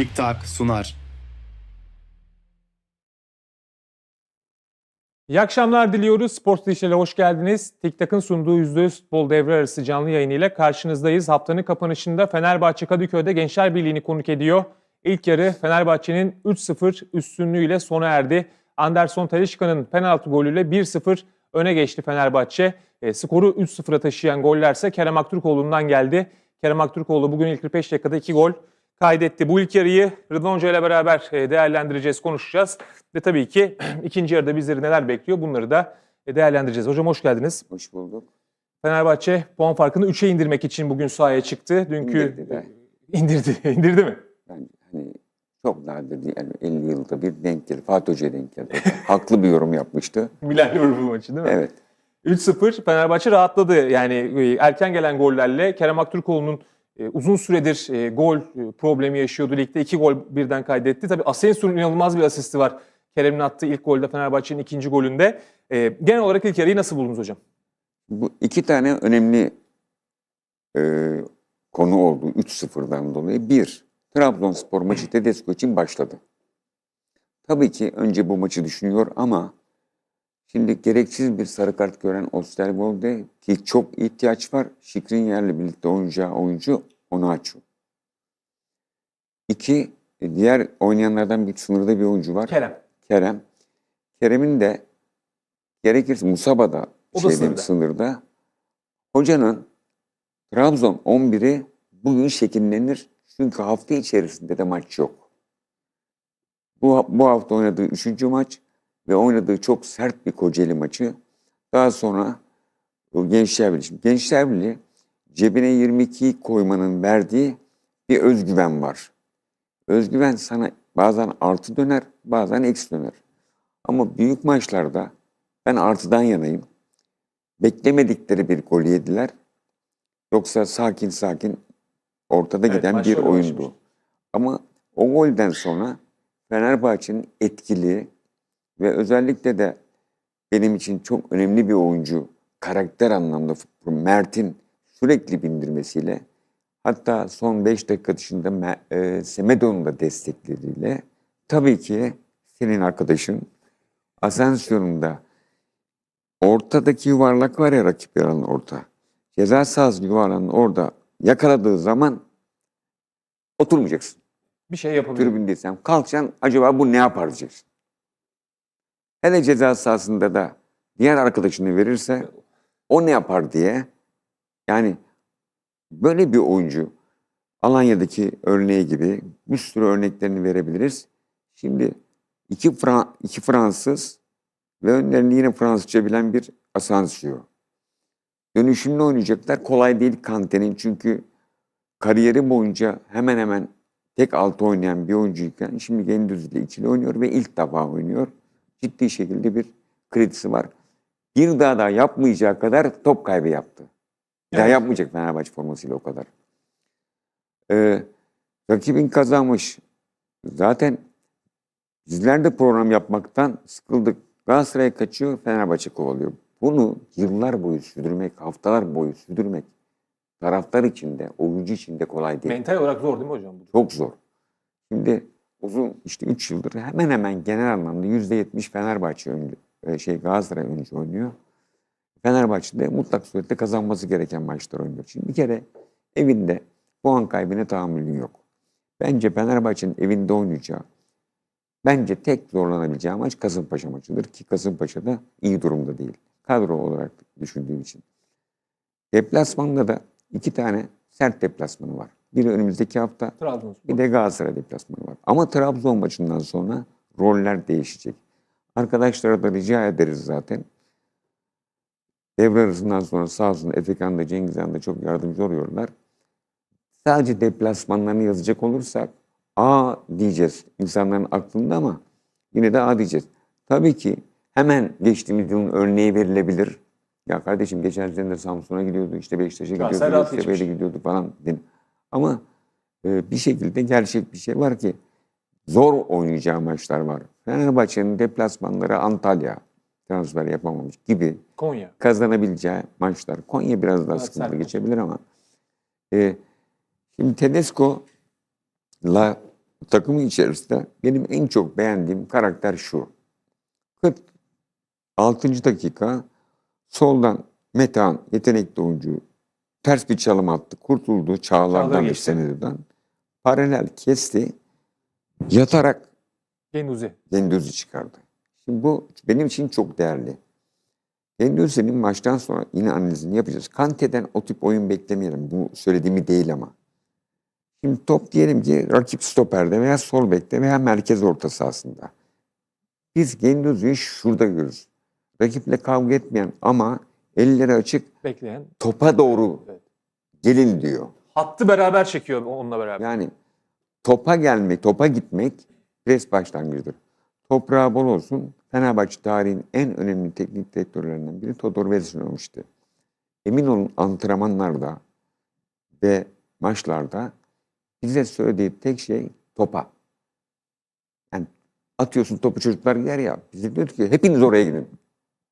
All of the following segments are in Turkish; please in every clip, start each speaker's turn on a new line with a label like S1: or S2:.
S1: Tik Tak sunar.
S2: İyi akşamlar diliyoruz. Spor Dişler'e hoş geldiniz. TikTok'ın sunduğu %100 futbol devre arası canlı yayını ile karşınızdayız. Haftanın kapanışında Fenerbahçe Kadıköy'de Gençler Birliği'ni konuk ediyor. İlk yarı Fenerbahçe'nin 3-0 üstünlüğüyle sona erdi. Anderson Talişka'nın penaltı golüyle 1-0 öne geçti Fenerbahçe. E, skoru 3-0'a taşıyan gollerse Kerem Aktürkoğlu'ndan geldi. Kerem Aktürkoğlu bugün ilk 45 dakikada 2 gol kaydetti. Bu ilk yarıyı Rıdvan Hoca ile beraber e, değerlendireceğiz, konuşacağız. Ve tabii ki ikinci yarıda bizleri neler bekliyor bunları da e, değerlendireceğiz. Hocam hoş geldiniz.
S3: Hoş bulduk.
S2: Fenerbahçe puan farkını 3'e indirmek için bugün sahaya çıktı. Dünkü
S3: İndirdi de.
S2: indirdi. indirdi mi?
S3: Ben hani çok nadir değil. Yani 50 yılda bir denk gelir. Fatih Hoca'ya denk geldi. Haklı bir yorum yapmıştı.
S2: Milan Liverpool maçı değil mi?
S3: Evet.
S2: 3-0 Fenerbahçe rahatladı. Yani e, erken gelen gollerle Kerem Aktürkoğlu'nun uzun süredir e, gol e, problemi yaşıyordu ligde. iki gol birden kaydetti. Tabii Asensio'nun inanılmaz bir asisti var. Kerem'in attığı ilk golde Fenerbahçe'nin ikinci golünde. E, genel olarak ilk yarıyı nasıl buldunuz hocam?
S3: Bu iki tane önemli e, konu oldu 3-0'dan dolayı. Bir, Trabzonspor maçı Tedesco için başladı. Tabii ki önce bu maçı düşünüyor ama şimdi gereksiz bir sarı kart gören Osterwolde ki çok ihtiyaç var. Şikrinyer'le birlikte oynayacağı oyuncu onu açıyor. İki, diğer oynayanlardan bir sınırda bir oyuncu var.
S2: Kerem.
S3: Kerem. Kerem'in de gerekirse Musaba'da
S2: O sınırda.
S3: sınırda. Hocanın Trabzon 11'i bugün şekillenir. Çünkü hafta içerisinde de maç yok. Bu, bu hafta oynadığı üçüncü maç ve oynadığı çok sert bir Kocaeli maçı. Daha sonra o Gençler Cebine 22'yi koymanın verdiği bir özgüven var. Özgüven sana bazen artı döner, bazen eksi döner. Ama büyük maçlarda ben artıdan yanayım. Beklemedikleri bir gol yediler. Yoksa sakin sakin ortada
S2: Evet,
S3: giden bir oyundu.
S2: başlamış.
S3: Ama o golden sonra Fenerbahçe'nin etkili ve özellikle de benim için çok önemli bir oyuncu karakter anlamda Mert'in sürekli bindirmesiyle hatta son 5 dakika dışında e, Semedo'nun da destekleriyle tabii ki senin arkadaşın Asensio'nun da ortadaki yuvarlak var ya rakip yaranın orta. Ceza sahası yuvarlanın orada yakaladığı zaman oturmayacaksın.
S2: Bir şey yapabilir.
S3: Tribündeysem kalkacaksın acaba bu ne yapar diyeceksin. Hele ceza sahasında da diğer arkadaşını verirse o ne yapar diye yani böyle bir oyuncu Alanya'daki örneği gibi bir sürü örneklerini verebiliriz. Şimdi iki, Fra- iki Fransız ve önlerinde yine Fransızca bilen bir Asensio. Dönüşümlü oynayacaklar. Kolay değil Kante'nin çünkü kariyeri boyunca hemen hemen tek altı oynayan bir oyuncuyken şimdi Gendüz ile ikili oynuyor ve ilk defa oynuyor. Ciddi şekilde bir kredisi var. Bir daha da yapmayacağı kadar top kaybı yaptı. Bir daha yapmayacak Fenerbahçe formasıyla o kadar. Ee, rakibin kazanmış. Zaten bizler de program yapmaktan sıkıldık. Galatasaray kaçıyor, Fenerbahçe kovalıyor. Bunu yıllar boyu sürdürmek, haftalar boyu sürdürmek taraftar için de, oyuncu için de kolay değil.
S2: Mental olarak zor değil mi hocam? bu?
S3: Çok zor. Şimdi uzun işte 3 yıldır hemen hemen genel anlamda %70 Fenerbahçe oyuncu, e, şey Galatasaray oyuncu oynuyor. Fenerbahçe'de mutlak surette kazanması gereken maçlar oynuyor. Şimdi bir kere evinde puan kaybına tahammülün yok. Bence Fenerbahçe'nin evinde oynayacağı, bence tek zorlanabileceği maç Kasımpaşa maçıdır ki Kasımpaşa da iyi durumda değil. Kadro olarak düşündüğüm için. Deplasmanda da iki tane sert deplasmanı var. Biri önümüzdeki hafta,
S2: Trabzonspor.
S3: bir de Galatasaray deplasmanı var. Ama Trabzon maçından sonra roller değişecek. Arkadaşlara da rica ederiz zaten. Devre arasından sonra sağ olsun Efekan da Cengiz Han da çok yardımcı oluyorlar. Sadece deplasmanlarını yazacak olursak A diyeceğiz insanların aklında ama yine de A diyeceğiz. Tabii ki hemen geçtiğimiz yılın örneği verilebilir. Ya kardeşim geçen sene de Samsun'a gidiyordu, işte Beşiktaş'a gidiyordu. Göztepe'ye gidiyordu falan. dedim. Ama e, bir şekilde gerçek bir şey var ki zor oynayacağı maçlar var. Fenerbahçe'nin deplasmanları Antalya transfer yapamamış gibi
S2: Konya.
S3: kazanabileceği maçlar. Konya biraz daha
S2: Evet,
S3: sıkıntılı
S2: maç.
S3: geçebilir ama e, şimdi Tedesco'la takımın içerisinde benim en çok beğendiğim karakter şu. 46. dakika soldan Metehan yetenekli oyuncu ters bir çalım attı. Kurtuldu
S2: Çağlar
S3: Çağlar'dan ve
S2: geçti.
S3: Senedo'dan. Paralel kesti. Yatarak
S2: Genduzi.
S3: Gendüz'ü çıkardı. Şimdi bu benim için çok değerli. Gendüz'ün maçtan sonra yine analizini yapacağız. Kante'den o tip oyun beklemeyelim. Bu söylediğimi değil ama. Şimdi top diyelim ki rakip stoperde veya sol bekte veya merkez orta sahasında. Biz Gendüz'ü şurada görürüz. Rakiple kavga etmeyen ama elleri açık
S2: Bekleyen.
S3: topa doğru
S2: Evet.
S3: gelin diyor.
S2: Hattı beraber çekiyor onunla beraber.
S3: Yani topa gelmek, topa gitmek pres başlangıcıdır. Toprağı bol olsun. Fenerbahçe tarihin en önemli teknik direktörlerinden biri Todor Vezin olmuştu. Emin olun antrenmanlarda ve maçlarda bize söylediği tek şey topa. Yani atıyorsun topu çocuklar gider ya. Bize diyor ki hepiniz oraya gidin.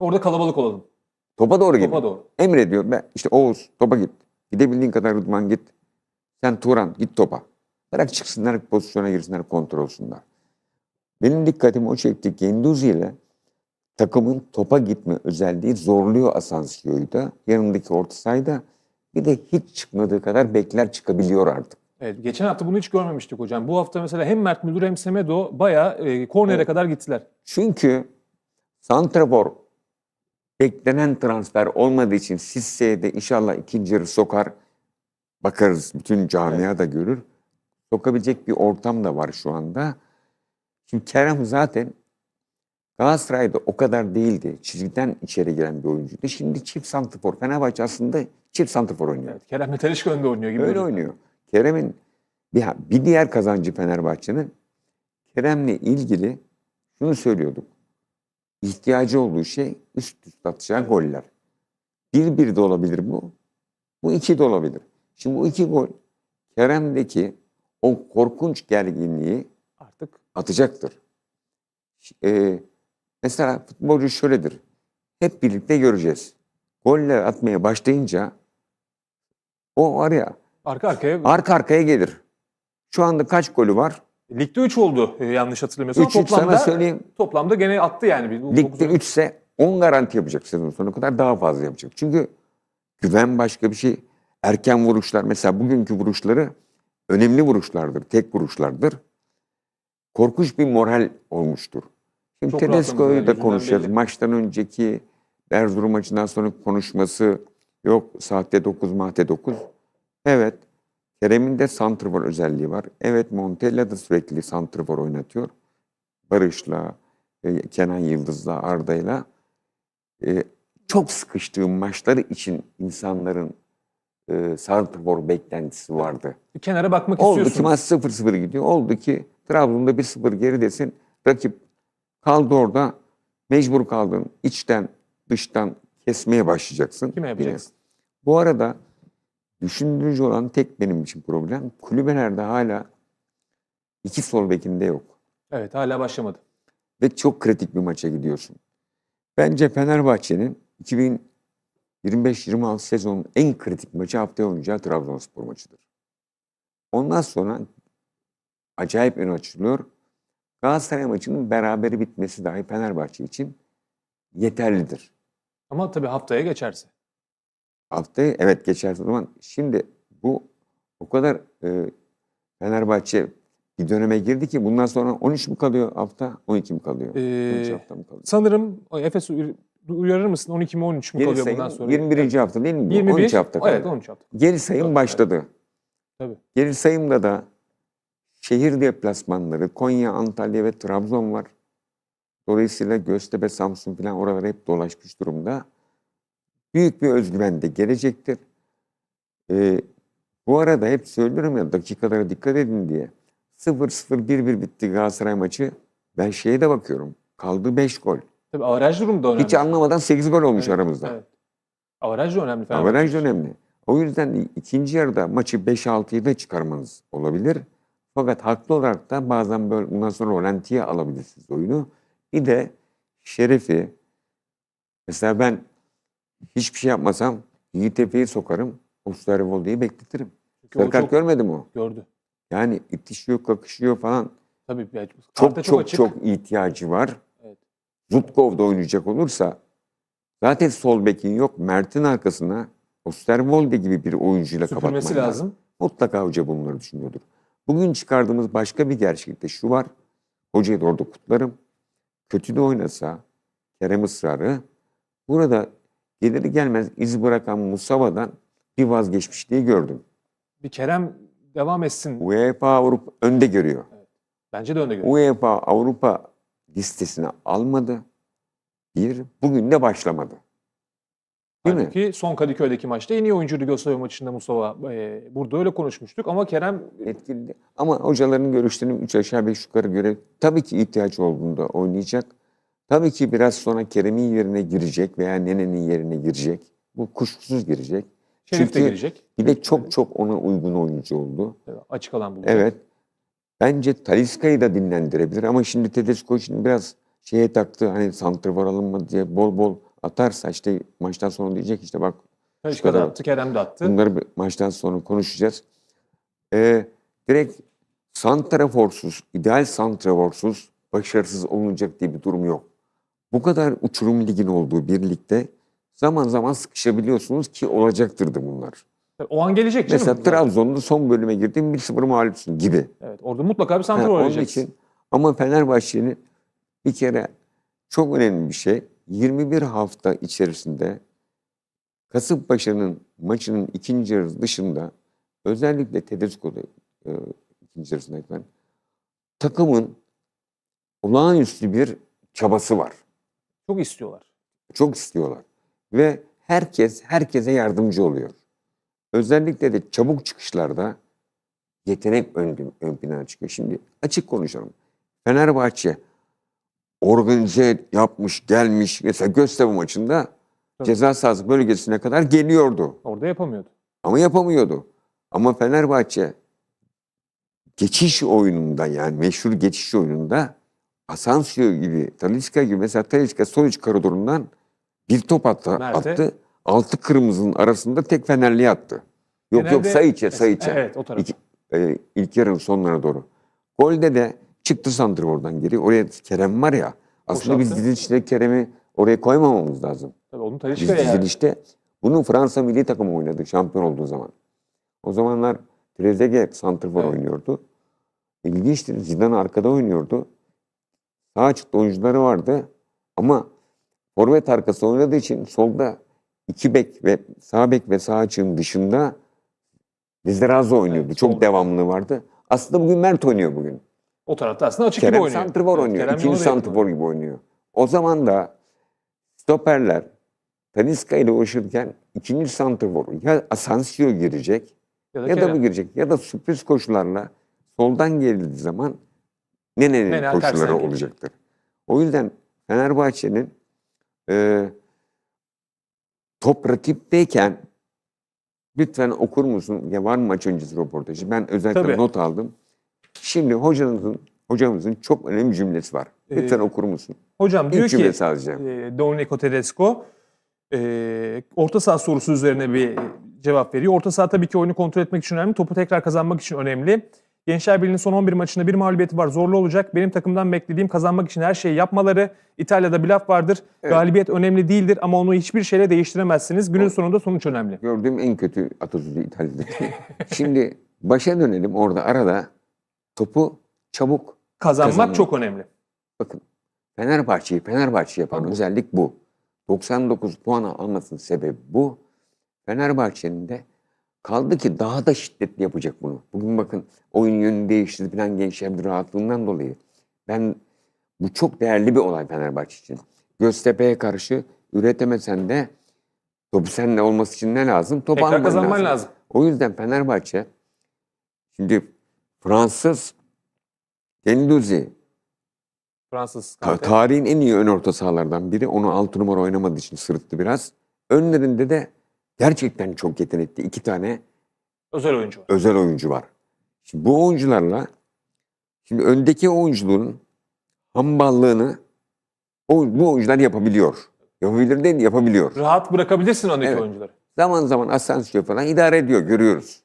S2: Orada kalabalık olalım.
S3: Topa doğru gidin.
S2: Topa doğru.
S3: Emrediyor. Ben, işte Oğuz topa git. Gidebildiğin kadar Rıdvan git. Sen Turan git topa. Bırak çıksınlar pozisyona girsinler kontrol olsunlar. Benim dikkatimi o çekti. Genduzi ile takımın topa gitme özelliği zorluyor Asansio'yu da. Yanındaki orta sahada bir de hiç çıkmadığı kadar bekler çıkabiliyor artık.
S2: Evet, geçen hafta bunu hiç görmemiştik hocam. Bu hafta mesela hem Mert Müldür hem Semedo bayağı e, kornere
S3: Evet.
S2: kadar gittiler.
S3: Çünkü Santrafor beklenen transfer olmadığı için Sisse'ye de inşallah ikinci yarı sokar. Bakarız bütün camia da görür. Sokabilecek bir ortam da var şu anda. Şimdi Kerem zaten Galatasaray'da o kadar değildi. Çizgiden içeri giren bir oyuncuydu. Şimdi çift santrafor. Fenerbahçe aslında çift santrafor oynuyor.
S2: Evet, Kerem Metelişka önde oynuyor gibi.
S3: Öyle oynuyor. Kerem'in bir, bir diğer kazancı Fenerbahçe'nin Kerem'le ilgili şunu söylüyorduk. İhtiyacı olduğu şey üst üste atacağı goller. Bir bir de olabilir bu. Bu iki de olabilir. Şimdi bu iki gol Kerem'deki o korkunç gerginliği atacaktır. Ee, mesela futbolcu şöyledir. Hep birlikte göreceğiz. Goller atmaya başlayınca o var ya
S2: arka arkaya.
S3: arka arkaya gelir. Şu anda kaç golü var?
S2: Ligde 3 oldu e, yanlış hatırlamıyorsam.
S3: 3 3 sana
S2: toplamda,
S3: söyleyeyim.
S2: toplamda gene attı yani.
S3: Ligde
S2: dokuz-
S3: 3 ise 10 garanti yapacak sezon sonuna kadar daha fazla yapacak. Çünkü güven başka bir şey. Erken vuruşlar mesela bugünkü vuruşları önemli vuruşlardır. Tek vuruşlardır. Korkunç bir moral olmuştur. Şimdi Tedesco'yu da konuşacağız.
S2: yüzünden
S3: Maçtan önceki Erzurum maçından sonra konuşması yok saatte 9 mahte 9. Evet. Kerem'in de santrfor özelliği var. Evet Montella da sürekli santrfor oynatıyor. Barış'la, e, Kenan Yıldız'la, Arda'yla. E, çok sıkıştığım maçları için insanların e, santrfor beklentisi vardı.
S2: Bir kenara bakmak
S3: Oldu ki maç 0-0 gidiyor. Oldu ki Trabzon'da 1-0 geridesin. Rakip kaldı orada. Mecbur kaldın. İçten, dıştan kesmeye başlayacaksın.
S2: Kime
S3: Yine.
S2: yapacaksın?
S3: Bu arada düşündürücü olan tek benim için problem. Kulübelerde hala iki sol bekinde yok.
S2: Evet hala başlamadı.
S3: Ve çok kritik bir maça gidiyorsun. Bence Fenerbahçe'nin 2025-26 sezonun en kritik maçı haftaya oynayacağı Trabzonspor maçıdır. Ondan sonra acayip ön açılıyor. Galatasaray maçının beraberi bitmesi dahi Fenerbahçe için yeterlidir.
S2: Ama tabii haftaya geçerse.
S3: Haftaya evet geçerse o zaman şimdi bu o kadar e, Fenerbahçe bir döneme girdi ki bundan sonra 13 mü kalıyor hafta 12 mi kalıyor? 13
S2: Ee,
S3: hafta mı kalıyor?
S2: sanırım Efes uy- uyarır mısın? 12 mi 13 mü
S3: Geri
S2: kalıyor
S3: sayım
S2: bundan sonra?
S3: 21. hafta değil mi bu?
S2: 21.
S3: 13 hafta kalıyor.
S2: Evet 13 hafta.
S3: Geri sayım
S2: Evet.
S3: başladı.
S2: Tabii.
S3: Geri sayımda da şehir deplasmanları Konya, Antalya ve Trabzon var. Dolayısıyla Göztepe, Samsun falan oralar hep dolaşmış durumda. Büyük bir özgüven de gelecektir. Ee, bu arada hep söylüyorum ya dakikalara dikkat edin diye. 0-0-1-1 bitti Galatasaray maçı. Ben şeye de bakıyorum. Kaldı 5 gol.
S2: Tabii avaraj durum da önemli.
S3: Hiç anlamadan 8 gol olmuş
S2: Evet,
S3: aramızda.
S2: Evet. Avaraj da önemli.
S3: Averaj
S2: için.
S3: önemli. O yüzden ikinci yarıda maçı 5-6'yı da çıkarmanız olabilir. Fakat haklı olarak da bazen böyle bundan sonra rolantiye alabilirsiniz oyunu. Bir de Şeref'i mesela ben hiçbir şey yapmasam Yiğit Efe'yi sokarım. Bekletirim.
S2: O
S3: Sarı kart
S2: çok
S3: görmedim o.
S2: gördü.
S3: Yani itişiyor, kakışıyor falan.
S2: Tabii yani
S3: Çok
S2: karta
S3: çok
S2: açık.
S3: çok, ihtiyacı var.
S2: Evet.
S3: Zubkov'da oynayacak olursa zaten sol bekin yok. Mert'in arkasına Osterwolde gibi bir oyuncuyla kapatman
S2: süpürmesi
S3: lazım.
S2: lazım.
S3: Mutlaka hoca bunları düşünüyordur. Bugün çıkardığımız başka bir gerçek de şu var. Hocayı da orada kutlarım. Kötü de oynasa Kerem ısrarı burada gelir gelmez iz bırakan Musava'dan bir vazgeçmişliği gördüm.
S2: Bir Kerem devam etsin.
S3: UEFA Avrupa önde görüyor.
S2: Bence de önde görüyor.
S3: UEFA Avrupa listesine almadı. Bir, bugün de başlamadı. Değil mi?
S2: Halbuki son Kadıköy'deki maçta en iyi oyuncuydu Göztepe maçında Mustafa. Ee, burada öyle konuşmuştuk ama Kerem
S3: Etkili. Ama hocaların görüşlerini 3 aşağı 5 yukarı göre tabii ki ihtiyaç olduğunda oynayacak. Tabii ki biraz sonra Kerem'in yerine girecek veya Nene'nin yerine girecek. Bu kuşkusuz girecek.
S2: Şerif de
S3: Çünkü
S2: girecek.
S3: Bir de çok çok ona uygun oyuncu oldu.
S2: Açık alan bulacak.
S3: Evet. Bence Taliska'yı da dinlendirebilir ama şimdi Tedesco şimdi biraz şeye taktı hani santrfor alınmadı diye bol bol atarsa işte maçtan sonra diyecek işte bak
S2: da
S3: kadar.
S2: attı, Kerem de attı.
S3: bunları maçtan sonra konuşacağız. Ee, direkt santraforsuz, ideal santraforsuz başarısız olunacak diye bir durum yok. Bu kadar uçurum ligin olduğu bir ligde zaman zaman sıkışabiliyorsunuz ki olacaktır da bunlar.
S2: O an gelecek canım.
S3: Mesela. Trabzon'da son bölüme girdin 1-0 mağlupsun gibi.
S2: Evet, orada mutlaka bir santrafor
S3: onun
S2: arayacaksın.
S3: için ama Fenerbahçe'nin bir kere çok önemli bir şey 21 hafta içerisinde Kasımpaşa'nın maçının ikinci yarısı dışında özellikle Tedesco'da e, ikinci yarısındayken takımın olağanüstü bir çabası var.
S2: Çok istiyorlar.
S3: Çok istiyorlar. Ve herkes herkese yardımcı oluyor. Özellikle de çabuk çıkışlarda yetenek ön, ön plana çıkıyor. Şimdi açık konuşalım. Fenerbahçe organize yapmış, gelmiş. Mesela Göztepe maçında
S2: Tabii.
S3: ceza sahası bölgesine kadar geliyordu.
S2: Orada yapamıyordu.
S3: Ama yapamıyordu. Ama Fenerbahçe geçiş oyununda yani meşhur geçiş oyununda Asensio gibi, Talisca gibi mesela Talisca sol iç koridorundan bir top attı.
S2: Mert'e-
S3: attı. Altı kırmızının arasında tek Fenerli'ye attı. Yok yok
S2: Genelde-
S3: Sayıç'e Sayıç'e.
S2: Evet o taraf.
S3: İki, e, ilk yarının sonlarına doğru. Golde de çıktı santrfordan geri. Oraya Kerem var ya. Aslında biz dizilişte Kerem'i oraya koymamamız lazım.
S2: Tabii onun
S3: Biz
S2: yani.
S3: dizilişte bunu Fransa milli takımı oynadı şampiyon olduğu zaman. O zamanlar Trezeguet santrfor
S2: Evet.
S3: oynuyordu. İlginçtir. Zidane arkada oynuyordu. Sağ açıkta oyuncuları vardı. Ama forvet arkası oynadığı için solda iki bek ve sağ bek ve sağ açığın dışında Lizarazo oynuyordu.
S2: Evet,
S3: Çok devamlı vardı. Aslında bugün Mert oynuyor bugün.
S2: O tarafta aslında açık gibi
S3: Kerem
S2: oynuyor.
S3: santrfor oynuyor.
S2: Kerem
S3: İkinci santrfor gibi oynuyor. O zaman da stoperler Talisca ile uğraşırken ikinci santrfor ya Asensio girecek
S2: Ya da,
S3: ya da bu girecek ya da sürpriz koşularla soldan geldiği zaman Nene'nin
S2: Nene
S3: koşuları
S2: tersten gelecek.
S3: olacaktır. O yüzden Fenerbahçe'nin e, top rakipteyken lütfen okur musun? Ya var mı maç öncesi röportajı? Ben özellikle
S2: Tabii.
S3: not aldım. Şimdi hocanızın hocamızın çok önemli cümlesi var. Lütfen
S2: Ee,
S3: okur musun?
S2: Hocam diyor
S3: İlk cümle
S2: ki
S3: sadece.
S2: e, Domenico Tedesco e, orta saha sorusu üzerine bir cevap veriyor. Orta saha tabii ki oyunu kontrol etmek için önemli. Topu tekrar kazanmak için önemli. Gençler Birliği'nin son 11 maçında bir mağlubiyeti var. Zorlu olacak. Benim takımdan beklediğim kazanmak için her şeyi yapmaları. İtalya'da bir laf vardır.
S3: Evet.
S2: Galibiyet önemli değildir ama onu hiçbir şeyle değiştiremezsiniz. Günün sonunda sonuç önemli.
S3: Gördüğüm en kötü atasözü İtalya'da. Şimdi başa dönelim orada arada topu çabuk
S2: Kazanmak
S3: Kazanmak.
S2: çok önemli.
S3: Bakın Fenerbahçe'yi Fenerbahçe yapan
S2: Tabii.
S3: özellik bu. 99 puan almasının sebebi bu. Fenerbahçe'nin de kaldı ki daha da şiddetli yapacak bunu. Bugün bakın oyun yönünü değiştirdi falan gençler bir rahatlığından dolayı. Ben bu çok değerli bir olay Fenerbahçe için. Göztepe'ye karşı üretemesen de topu seninle olması için ne lazım? Top
S2: Tekrar
S3: alman
S2: kazanman
S3: lazım.
S2: lazım.
S3: O yüzden Fenerbahçe şimdi Fransız Gendouzi
S2: Fransız.
S3: Ta-
S2: Kante.
S3: tarihin en iyi ön orta sahalardan biri. Onu 6 numara oynamadığı için sırıttı biraz. Önlerinde de gerçekten çok yetenekli iki tane
S2: Özel oyuncu var.
S3: özel oyuncu var. Şimdi bu oyuncularla şimdi öndeki oyunculuğun hamballığını o, bu oyuncular yapabiliyor. Yapabilir değil yapabiliyor.
S2: Rahat bırakabilirsin öndeki
S3: Evet.
S2: oyuncuları.
S3: Zaman zaman Asensio falan idare ediyor görüyoruz.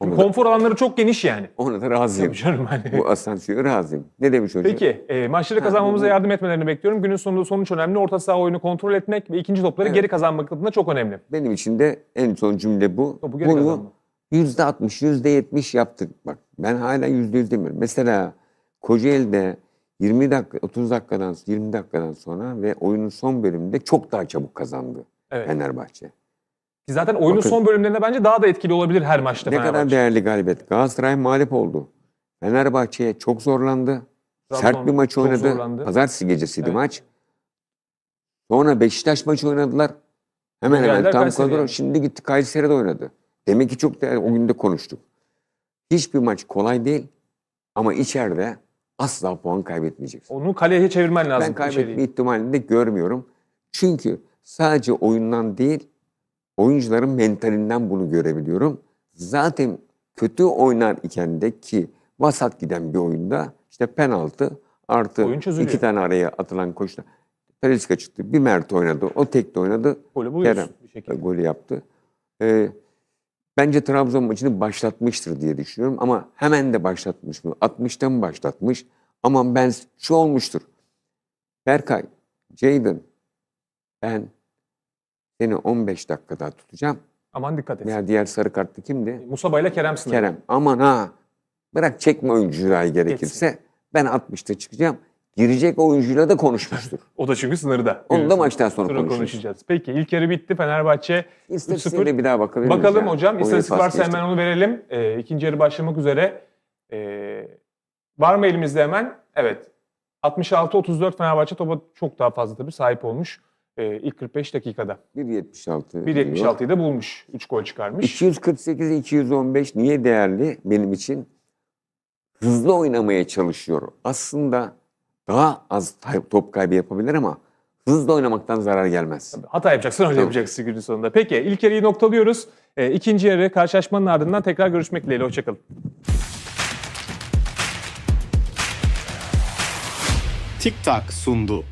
S3: Ona da,
S2: Konfor alanları çok geniş yani.
S3: ona da razıyım.
S2: Tabii canım hani.
S3: Bu asansöre razıyım. Ne demiş hocam?
S2: Peki e, maçları kazanmamıza yardım etmelerini bekliyorum. Günün sonunda sonuç önemli. Orta saha oyunu kontrol etmek ve ikinci topları
S3: Evet.
S2: geri kazanmak adına çok önemli.
S3: Benim için de en son cümle bu.
S2: Topu geri
S3: Bunu
S2: kazanmak.
S3: yüzde altmış, yüzde yetmiş yaptık. Bak ben hala yüzde yüz demiyorum. Mesela Kocaeli'de 20 dakika, 30 dakikadan, 20 dakikadan sonra ve oyunun son bölümünde çok daha çabuk kazandı
S2: Evet.
S3: Fenerbahçe.
S2: Ki Zaten oyunun
S3: Bakın-
S2: son bölümlerinde bence daha da etkili olabilir her maçta
S3: Ne kadar değerli galibiyet. Galatasaray mağlup oldu. Fenerbahçe'ye çok zorlandı.
S2: Trabzon
S3: Sert bir maç oynadı.
S2: zorlandı.
S3: Pazartesi gecesiydi
S2: Evet.
S3: maç. Sonra Beşiktaş maçı oynadılar. Hemen hemen tam
S2: Kayseri'ye.
S3: kadro. Şimdi gitti Kayseri'de oynadı. Demek ki çok değerli. O gün de konuştuk. Hiçbir maç kolay değil. Ama içeride asla puan kaybetmeyeceksin.
S2: Onu kaleye çevirmen lazım.
S3: Ben kaybetme
S2: içeriği.
S3: ihtimalini de görmüyorum. Çünkü sadece oyundan değil, oyuncuların mentalinden bunu görebiliyorum. Zaten kötü oynar iken de ki vasat giden bir oyunda işte penaltı artı
S2: Oyun çözülüyor.
S3: iki tane araya atılan koşular. Talisca çıktı. Bir Mert oynadı. O tek de oynadı.
S2: Golü buluyorsun
S3: Kerem
S2: bir şekilde.
S3: golü yaptı. Ee, bence Trabzon maçını başlatmıştır diye düşünüyorum ama hemen de başlatmış mı? 60'ta mı başlatmış? Ama ben şu olmuştur. Berkay, Jayden ben seni 15 dakika daha tutacağım.
S2: Aman dikkat et.
S3: Veya diğer sarı kartlı kimdi?
S2: Musaba ile Kerem sınırı.
S3: Kerem. Aman ha. Bırak çekme oyuncuyu gerekirse. Ben 60'ta çıkacağım. Girecek oyuncuyla da konuşmuştur.
S2: O da çünkü sınırda.
S3: Onu da maçtan sonra konuşuruz.
S2: konuşacağız. Peki ilk yarı bitti. Fenerbahçe 3-0.
S3: İstatistiğe bir daha bakabilir
S2: Bakalım
S3: ya?
S2: hocam. İstatistik varsa hemen onu verelim. Ee, ikinci yarı başlamak üzere. Ee, var mı elimizde hemen? Evet. 66-34 Fenerbahçe topa çok daha fazla tabii sahip olmuş. Ee, ilk 45 dakikada.
S3: 1.76.
S2: 1.76'yı da bulmuş. 3 gol çıkarmış.
S3: 248-215 niye değerli benim için? Hızlı oynamaya çalışıyor. Aslında daha az top kaybı yapabilir ama hızlı oynamaktan zarar gelmez.
S2: Hata yapacaksan öyle
S3: Tabii.
S2: yapacaksın günün sonunda. Peki ilk yarıyı noktalıyoruz. Ee, ikinci yarı karşılaşmanın ardından tekrar görüşmek dileğiyle. Hoşçakalın.
S1: TikTok sundu.